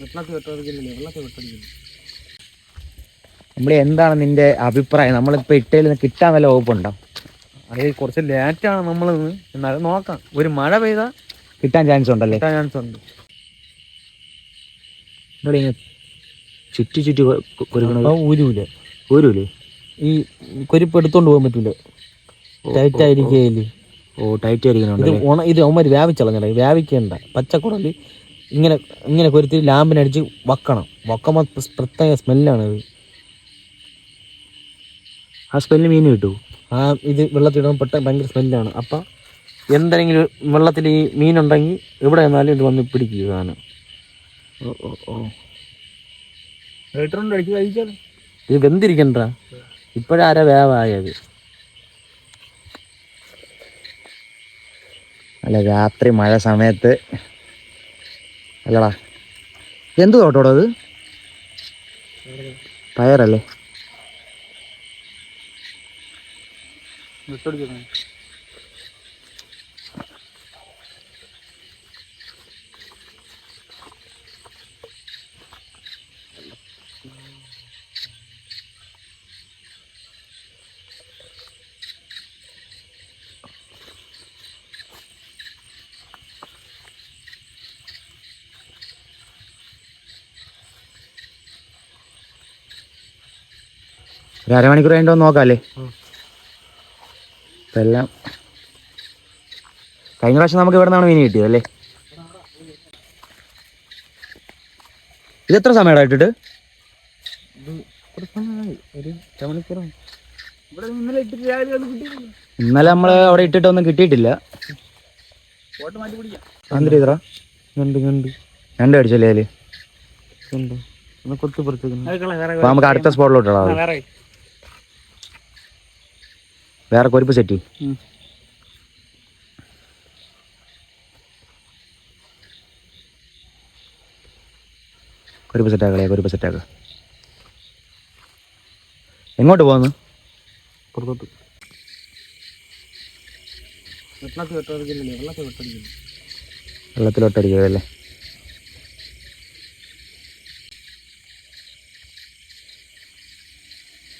വെള്ളത്തിൽ എന്താണ് നിന്റെ അഭിപ്രായം? നമ്മളിപ്പോ ഇട്ടയിൽ നിന്ന് കിട്ടാൻ വല്ല വകുപ്പുണ്ടോ? അത് കുറച്ച് ലേറ്റാണ് നമ്മൾ എന്നാലും നോക്കാം. ഒരു മഴ പെയ്താൽ കിട്ടാൻ ചാൻസ് ഉണ്ടല്ലേ? കിട്ടാൻ ചാൻസ് ഉണ്ട്. ഇവിടെ ഇങ്ങനെ ചുറ്റി ചുറ്റി ഊരൂല? ഊരൂലേ? ഈ കൊരിപ്പ് എടുത്തോണ്ട് പോകാൻ പറ്റൂല? ടൈറ്റ് ആയിരിക്കും ഓ. ടൈറ്റ് ഇത് ആയിരിക്കുന്നുണ്ടല്ലേ ഉണ ഇത് അവന്മാർ വ്യാപിച്ചളഞ്ഞ വ്യാപിക്കണ്ട. പച്ചക്കുടൽ ഇങ്ങനെ ഇങ്ങനെ കൊരുത്തി ലാമ്പിനടിച്ച് വക്കണം. വക്കുമ്പോൾ പ്രത്യേക സ്മെല്ലാണ് ഇത് ആ സ്മെല്ല് മീൻ കിട്ടൂ. ആ ഇത് വെള്ളത്തിടുമ്പോൾ പെട്ടെന്ന് ഭയങ്കര സ്മെല്ലാണ്. അപ്പം എന്തെങ്കിലും വെള്ളത്തിൽ ഈ മീനുണ്ടെങ്കിൽ എവിടെ നിന്നാലും ഇത് വന്ന് പിടിക്കുക സാധനം. ഓ ഓ ഇത് വെന്തിരിക്കണ്ട? ഇപ്പോഴാരാ വേവായത്? അല്ല രാത്രി മഴ സമയത്ത് അല്ലടാ. എന്ത് തോട്ടോടോ അത്? പയറല്ലേ? ഒരു അരമണിക്കൂർ കഴിഞ്ഞിട്ട് ഒന്ന് നോക്കാം അല്ലേ എല്ലാം കഴിഞ്ഞ പ്രാവശ്യം നമുക്ക് ഇവിടെ നിന്നാണ് മീൻ കിട്ടിയത് അല്ലേ? ഇത് എത്ര സമയമാണ് ഇട്ടിട്ട് ഇന്നലെ നമ്മൾ അവിടെ ഇട്ടിട്ട് ഒന്നും നമ്മൾ അവിടെ ഇട്ടിട്ടൊന്നും കിട്ടിയിട്ടില്ല എന്തിരി കണ്ട് കണ്ട് രണ്ട് അടിച്ചല്ലേ അതിൽ? നമുക്ക് അടുത്ത സ്പോട്ടിലോട്ട് ഇടാം അത്. വേറെ കൊരിപ്പ് സെറ്റ്. കൊരിപ്പ് സെറ്റ് ആക്കളെ കൊരിപ്പ് സെറ്റ് ആക്ക. എങ്ങോട്ട് പോകുന്നു പുറത്തോട്ട്. വെള്ളത്തിൽ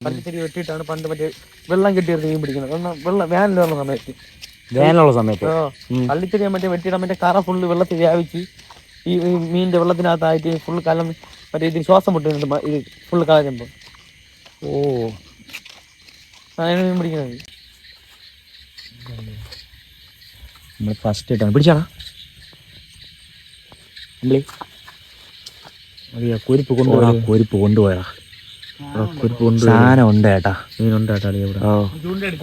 പള്ളിത്തിരി വെട്ടിയിട്ടാണ് പണ്ട് മറ്റേ വെള്ളം കെട്ടിയത് മീൻ പിടിക്കുന്നത്. കാരണം വെള്ളം വേനൽ വന്ന സമയത്ത്. വേനലുള്ള സമയത്ത്. പള്ളിച്ചെടി മറ്റേ വെട്ടിയിടാൻ മറ്റേ കറ ഫുള്ള് വെള്ളത്തിൽ വ്യാപിച്ച് ഈ ഈ മീനിന്റെ വെള്ളത്തിനകത്തായിട്ട് ഫുള്ള് കലം മറ്റേ ഇതിന് ശ്വാസം മുട്ടുന്നുണ്ട് ഇത് ഫുള്ള് കളയുമ്പോൾ ഓ. അതാണ് മീൻ പിടിക്കുന്നത്. നമ്മൾ ഫസ്റ്റ് ഇട്ടാണ് പിടിച്ചാടാ. നമ്മളീ അതെയാ കൊരിപ്പ് കൊണ്ടുപോയാ കൊരിപ്പ് കൊണ്ടുപോയി സാധനം ഉണ്ട് ഏട്ടാ. മീനുണ്ട് ഓ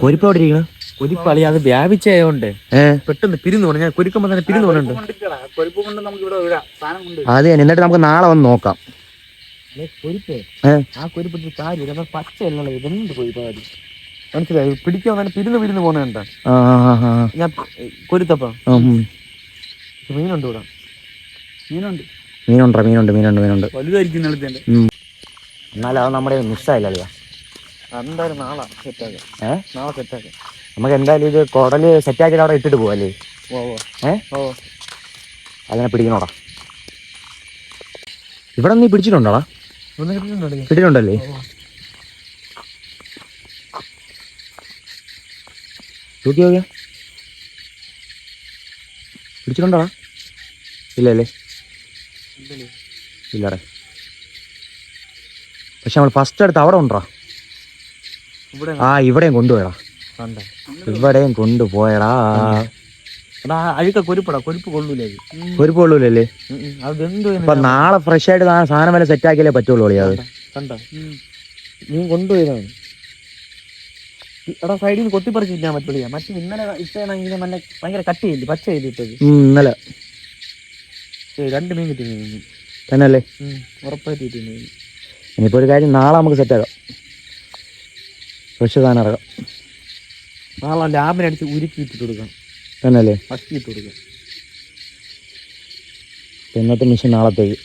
കൊരിപ്പ് എവിടെ ഇരിക്കണ കൊരിപ്പ് അളി അത് വ്യാപിച്ചായോണ്ട് പെട്ടെന്ന് പിരിന്നു പോകണം ഞാൻ കൊരിക്കുമ്പോൾ തന്നെ പിരിന്നു പോകുന്നുണ്ട് അത് തന്നെ. എന്നിട്ട് നമുക്ക് നാളെ വന്ന് നോക്കാം. കൊരിപ്പേ ഏ? ആ കൊരിപ്പിട്ട് കാര്യം നമ്മൾ പച്ചയല്ലല്ലോ. ഇതെന്ത് കൊരിപ്പാടി മനസ്സിലായി? പിടിക്കാൻ തന്നെ പിരിന്ന് പിരിന്ന് പോകുന്നുണ്ട ആ ആ, ആ, ആ. ഞാൻ കൊരുത്തപ്പം ഉം, ഉം. മീനുണ്ട് ഇവിടെ. മീനുണ്ട്. മീനുണ്ടോ മീനുണ്ട് മീനുണ്ട് മീനുണ്ട്. വലുതായിരിക്കും. എന്നാലും അത് നമ്മുടെ മിസ്സായില്ലല്ലോ എന്തായാലും നാളെ സെറ്റാക്കാം. ഏ? നാളെ സെറ്റാക്കാം. നമുക്ക് എന്തായാലും ഇത് കുടൽ സെറ്റാക്കിയിട്ട് അവിടെ ഇട്ടിട്ട് പോവല്ലേ ഓ ഓ ഏ? ഓ അതിനെ പിടിക്കണോടാ. ഇവിടെ നീ പിടിച്ചിട്ടുണ്ടോടാ? കിട്ടിയിട്ടുണ്ടല്ലേ തൂക്കി നോക്കിയാ. പിടിച്ചിട്ടുണ്ടോടാ? ഇല്ലല്ലേ. ഇല്ലടേ. പക്ഷെ നമ്മൾ ഫസ്റ്റ് അടുത്ത് അവിടെ ഉണ്ടോ ആ ഇവിടെയും കൊണ്ടുപോയടാ. കണ്ട? ഇവിടെയും കൊണ്ടുപോയടാ. കൊരുപ്പ് കൊള്ളൂലല്ലേ അപ്പൊ നാളെ ഫ്രഷ് ആയിട്ട് സാധനം വല്ല സെറ്റ് ആക്കിയാലേ പറ്റുള്ളൂ അത്? നീ കൊണ്ടുപോയതാണ്. എടാ സൈഡിൽ നിന്ന് കൊത്തിപ്പറിച്ച് തിന്നാൻ പറ്റുള്ളൂ മറ്റേ ഇന്നലെ ഇഷ്ടമാണെങ്കിൽ നല്ല ഭയങ്കര കട്ട് ചെയ്തില്ല പച്ച ചെയ്തിട്ടത്. ഇന്നലെ. രണ്ട് മീൻ കിട്ടി തന്നെയല്ലേ? ഉറപ്പായിട്ട് കിട്ടി മീൻ ഇനിയിപ്പോ ഒരു കാര്യം നാളെ നമുക്ക് സെറ്റ് ആകാം ഫ്രഷ് സാധനം ഇറക്കാം നാളെ ലാബിനടിച്ച് ഉരുക്കി ഇട്ടിട്ട് കൊടുക്കാം തന്നെയല്ലേ? ഫസ്റ്റ് ഇട്ട് കൊടുക്കാം. ഇന്നത്തെ മിഷൻ നാളത്തേക്ക്.